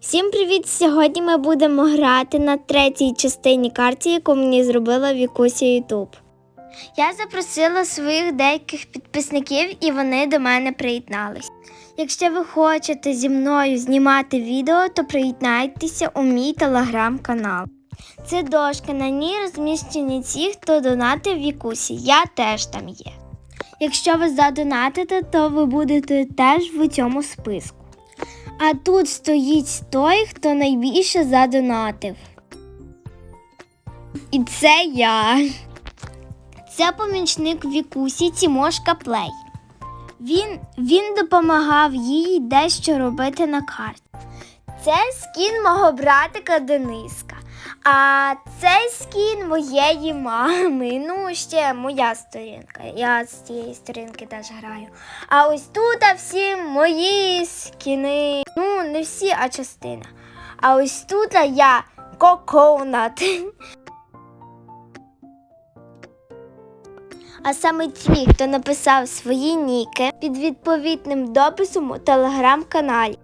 Всім привіт! Сьогодні ми будемо грати на третій частині карті, яку мені зробила Вікуся Ютуб. Я запросила своїх деяких підписників і вони до мене приєднались. Якщо ви хочете зі мною знімати відео, то приєднайтеся у мій телеграм-канал. Це дошка, на ній розміщені ті, хто донатив Вікусі. Я теж там є. Якщо ви задонатите, то ви будете теж в цьому списку. А тут стоїть той, хто найбільше задонатив. І це я. Це помічник Вікусі Тімошка Плей. Він, він допомагав їй дещо робити на карті. Це скін мого братика Дениска. А цей скін моєї мами. Ну, ще моя сторінка. Я з цієї сторінки теж граю. А ось тут всі мої скіни. Ну, не всі, а частина. А ось тут я коконат. А саме ті, хто написав свої ніки під відповідним дописом у телеграм-каналі.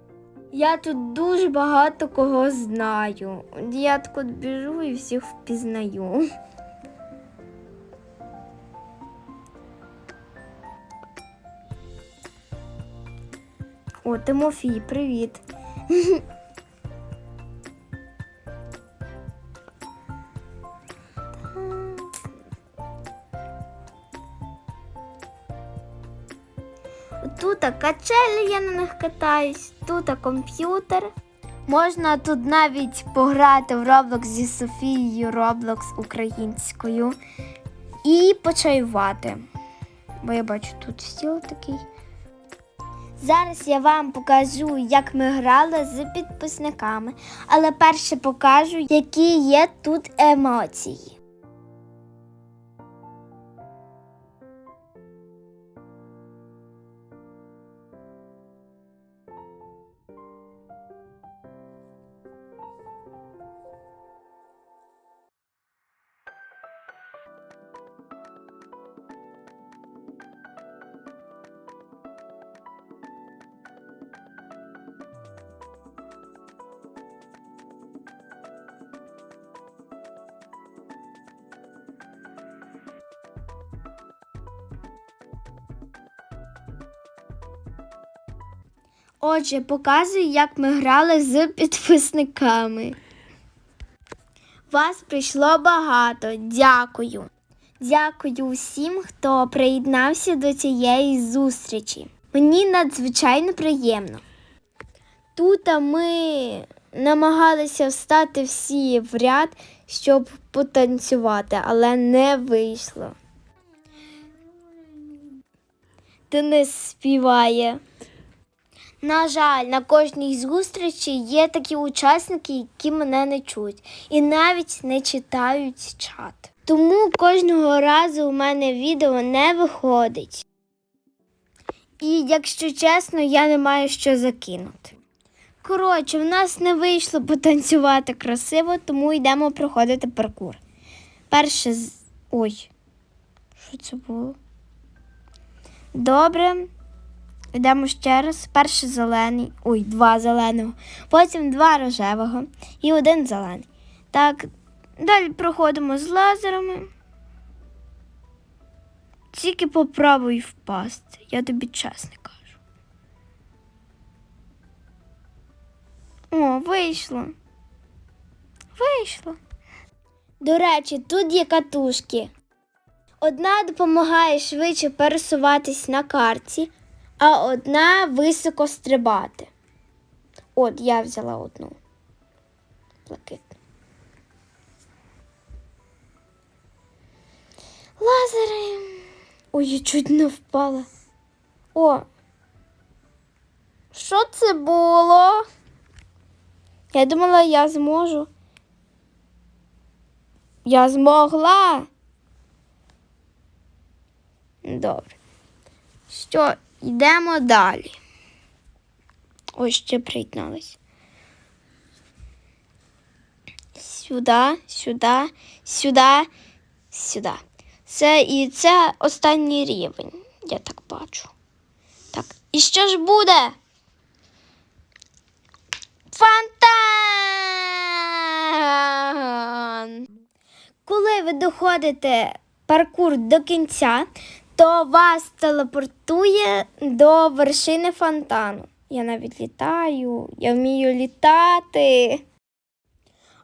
Я тут дуже багато кого знаю. Я так от біжу і всіх впізнаю. О, Тимофій, привіт. Тут качелі, я на них катаюсь, тут комп'ютер. Можна тут навіть пограти в Roblox зі Софією Roblox українською і почаювати. Бо я бачу тут стіл такий. Зараз я вам покажу, як ми грали з підписниками, але перше покажу, які є тут емоції. Отже, показую, як ми грали з підписниками. Вас прийшло багато. Дякую. Дякую всім, хто приєднався до цієї зустрічі. Мені надзвичайно приємно. Тут ми намагалися встати всі в ряд, щоб потанцювати, але не вийшло. Денис співає. На жаль, на кожній зустрічі є такі учасники, які мене не чують і навіть не читають чат. Тому кожного разу у мене відео не виходить. І якщо чесно, я не маю що закинути. Коротше, в нас не вийшло потанцювати красиво, тому йдемо проходити паркур. Перше з. Ой, що це було? Добре. Йдемо ще раз. Перший зелений, ой, два зеленого, потім два рожевого і один зелений. Так, далі проходимо з лазерами. Тільки попробуй впасти, я тобі чесно кажу. О, вийшло. Вийшло. До речі, тут є катушки. Одна допомагає швидше пересуватись на карті, а одна високо стрибати. От я взяла одну. Блакитну. Лазери. Ой, я чуть не впала. О. Що це було? Я думала, я зможу. Я змогла. Добре. Що, Йдемо далі. Ось ще приєдналися. Сюди, сюди, сюди, сюди. Це і це останній рівень, я так бачу. Так, і що ж буде? Фонтан! Коли ви доходите паркур до кінця, то вас телепортує до вершини фонтану. Я навіть літаю, я вмію літати.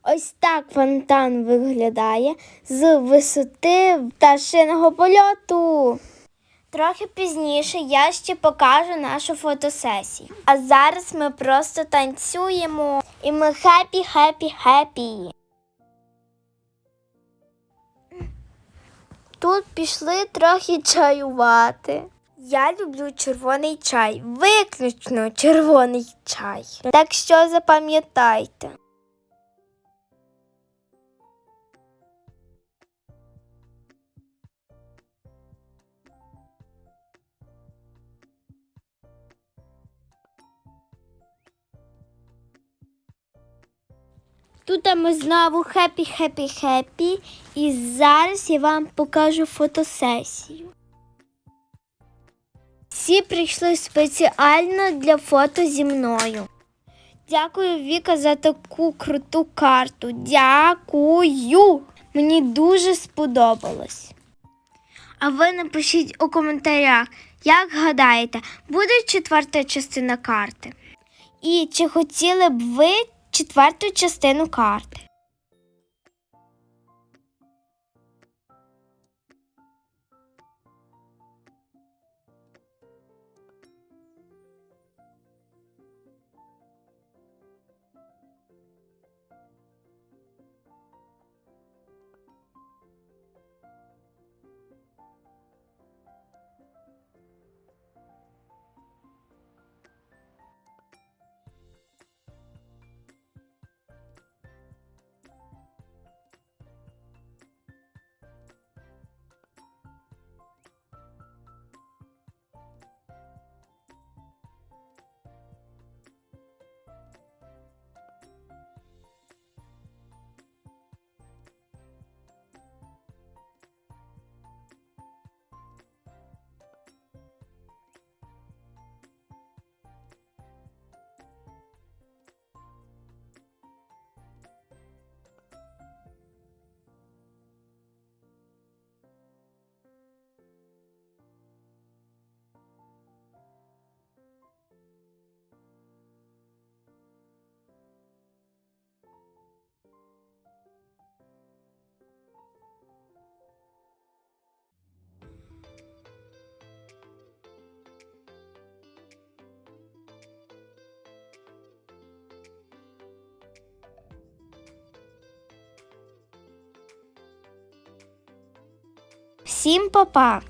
Ось так фонтан виглядає з висоти пташиного польоту. Трохи пізніше я ще покажу нашу фотосесію. А зараз ми просто танцюємо. І ми хеппі, хеппі, хеппі. Тут пішли трохи чаювати. Я люблю червоний чай, виключно червоний чай. Так що запам'ятайте. Тут ми знову хеппі, хеппі, хеппі. І зараз я вам покажу фотосесію. Всі прийшли спеціально для фото зі мною. Дякую, Віка, за таку круту карту. Дякую! Мені дуже сподобалось. А ви напишіть у коментарях, як гадаєте, буде четверта частина карти? І чи хотіли б ви четверту частину карти? Всім па-па!